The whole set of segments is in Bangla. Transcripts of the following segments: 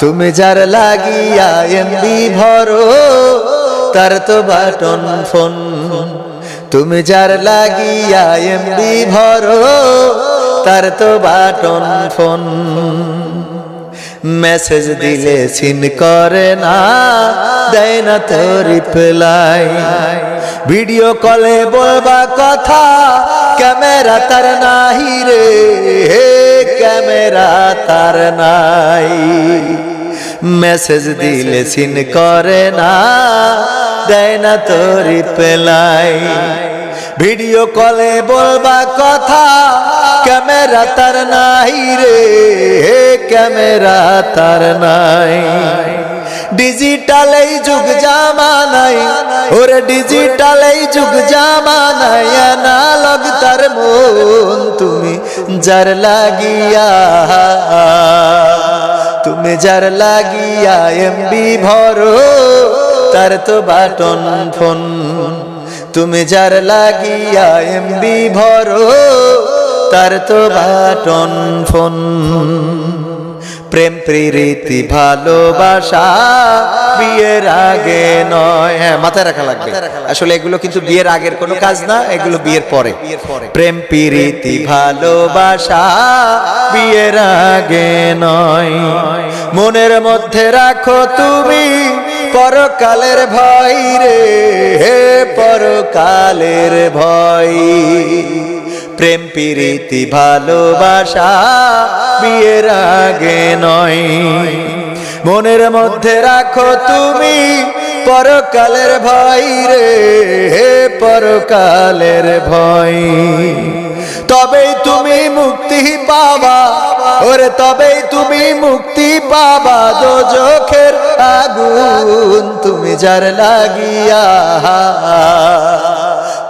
তুমি যার লাগিয়া এমবি ভরো, তার তো বাটন ফোন। তুমি যার লাগিয়া এমবি ভরো, তার তো বাটন ফোন। মেসেজ দিলে সিন করে না, দেয় না তো রিপ্লাই। ভিডিও কলে বলবা কথা, ক্যামেরা তার নাহি রে। ক্যামেরা তার নাই। মেসেজ দিলে সিন করে না, দেয় না তো রিপ্লাই ভিডিও কলে বলবা কথা, ক্যামেরা তার নাই রে। ক্যামেরা তার নাই। ডিজিটাল এই যুগ জামানাই ওরে ডিজিটাল এই যুগ জামানাই অ্যানালগ তার মন তুমি যার লাগিয়া, তুমি যার লাগিয়া এমবি ভরো, তার তো বাটন ফোন। তুমি যার লাগিয়া এমবি ভরো, তার তো বাটন ফোন। প্রেম প্রীতি ভালোবাসা বিয়ের আগে নয়। হ্যাঁ মাথায় রাখা লাগবে। আসলে এগুলো কিন্তু বিয়ের আগের কোনো কাজ না এগুলো বিয়ের পরে। প্রেম প্রীতি ভালোবাসা বিয়ের আগে নয়। মনের মধ্যে রাখো তুমি পরকালের ভয় রে হে পরকালের ভয়। প্রেম, প্রীতি, ভালোবাসা বিয়ের আগে নয়। মনের মধ্যে রাখো তুমি পরকালের ভয় রে, হে পরকালের ভয়। তবেই তুমি মুক্তি পাবা, ওরে তবেই তুমি মুক্তি পাবা। দো চোখের আগুন তুমি যার লাগিয়া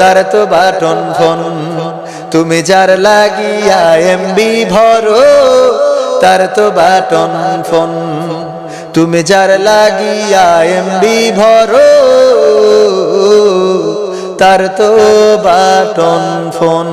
তার তো বাটন ফোন। তুমি যার লাগিয়া এমবি ভরো, তার তো বাটন ফোন। তুমি যার লাগিয়া এমবি ভরো, তার তো বাটন ফোন।